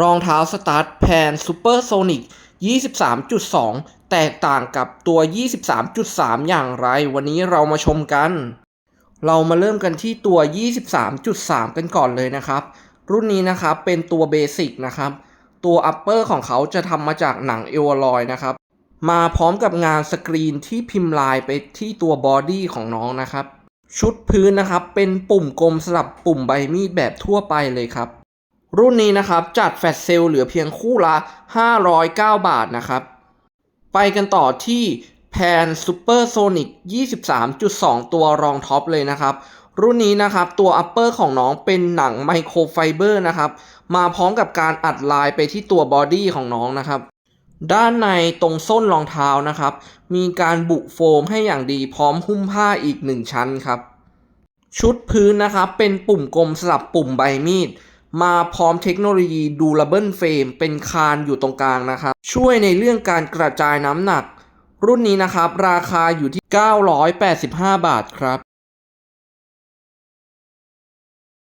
รองเท้าสตาร์ทแพนซูเปอร์โซนิก23.2 แตกต่างกับตัว 23.3 อย่างไร วันนี้เรามาชมกัน เรามาเริ่มกันที่ตัว 23.3 กันก่อนเลยนะครับ รุ่นนี้นะครับเป็นตัวเบสิกนะครับ ตัวอัปเปอร์ของเขาจะทำมาจากหนังเอวอลอยนะครับ มาพร้อมกับงานสกรีนที่พิมพ์ลายไปที่ตัวบอดี้ของน้องนะครับ ชุดพื้นนะครับเป็นปุ่มกลมสลับปุ่มใบมีดแบบทั่วไปเลยครับ รุ่นนี้นะครับจัดแฟลชเซลเหลือเพียงคู่ละ 509 บาทนะครับ ไปกันต่อที่แพนซูเปอร์โซนิก23.2 ตัวรองท็อปเลยนะครับ รุ่นนี้นะครับตัวอัปเปอร์ของน้องเป็นหนังไมโครไฟเบอร์นะครับ มาพร้อมกับการอัดลายไปที่ตัวบอดี้ของน้องนะครับ ด้านในตรงส้นรองเท้านะครับ มีการบุโฟมให้อย่างดีพร้อมหุ้มผ้าอีกหนึ่งชั้นครับ ชุดพื้นนะครับเป็นปุ่มกลมสลับปุ่มใบมีด มาพร้อมเทคโนโลยี Durable Frame เป็นคานอยู่ตรงกลางนะครับ ช่วยในเรื่องการกระจายน้ำหนัก รุ่นนี้นะครับ ราคาอยู่ที่ 985 บาทครับ